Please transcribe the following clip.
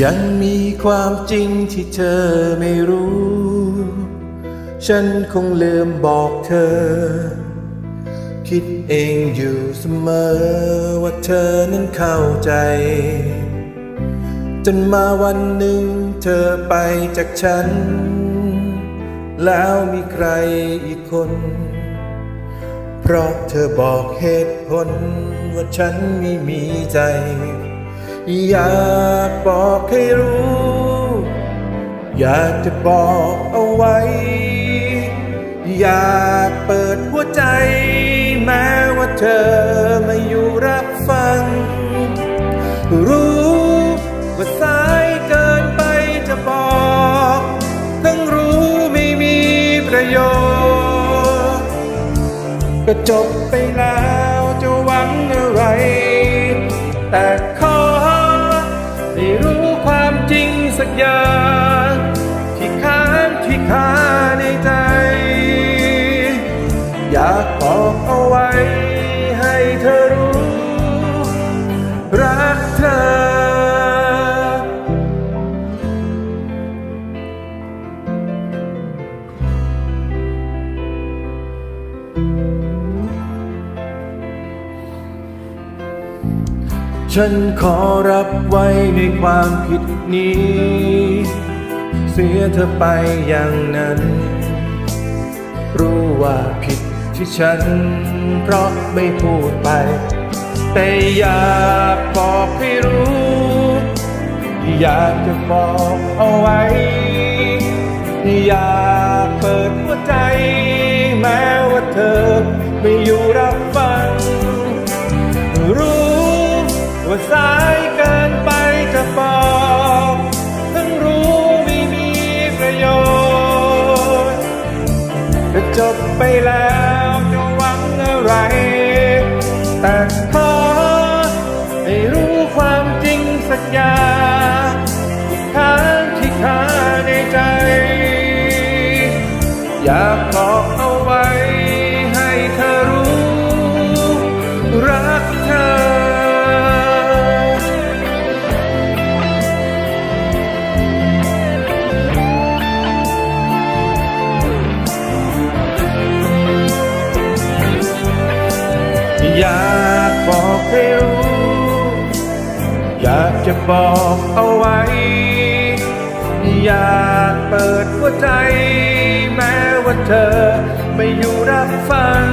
ยังมีความจริงที่เธอไม่รู้ ฉันคงลืมบอกเธอ คิดเองอยู่เสมอว่าเธอนั้นเข้าใจ จนมาวันหนึ่งเธอไปจากฉัน แล้วมีใครอีกคน เพราะเธอบอกเหตุผล ว่าฉันไม่มีใจ อยากบอกให้รู้ อยากจะบอกเอาไว้ อยากเปิดหัวใจ แม้ว่าเธอ ก็จบไปแล้วจะหวังอะไร แต่ขอได้รู้ความจริงสักอย่างที่ค้างที่คาในใจ อยากบอก ฉันขอรับไว้ในความผิดนี้ เสียเธอไปอย่างนั้น รู้ว่าผิดที่ฉัน เพราะไม่พูดไป แต่อยากบอกให้รู้ อยากจะบอกเอาไว้ อยากเปิดหัวใจ กินไปจะบอกทั้งรู้ไม่มีประโยชน์ก็จบไปแล้วจะหวังอะไร แต่ขอให้รู้ความจริงสักอย่างที่ค้างที่คาในใจ อยากบอก อยากจะบอกเอาไว้ อยากเปิดหัวใจ แม้ว่าเธอไม่อยู่รับฟัง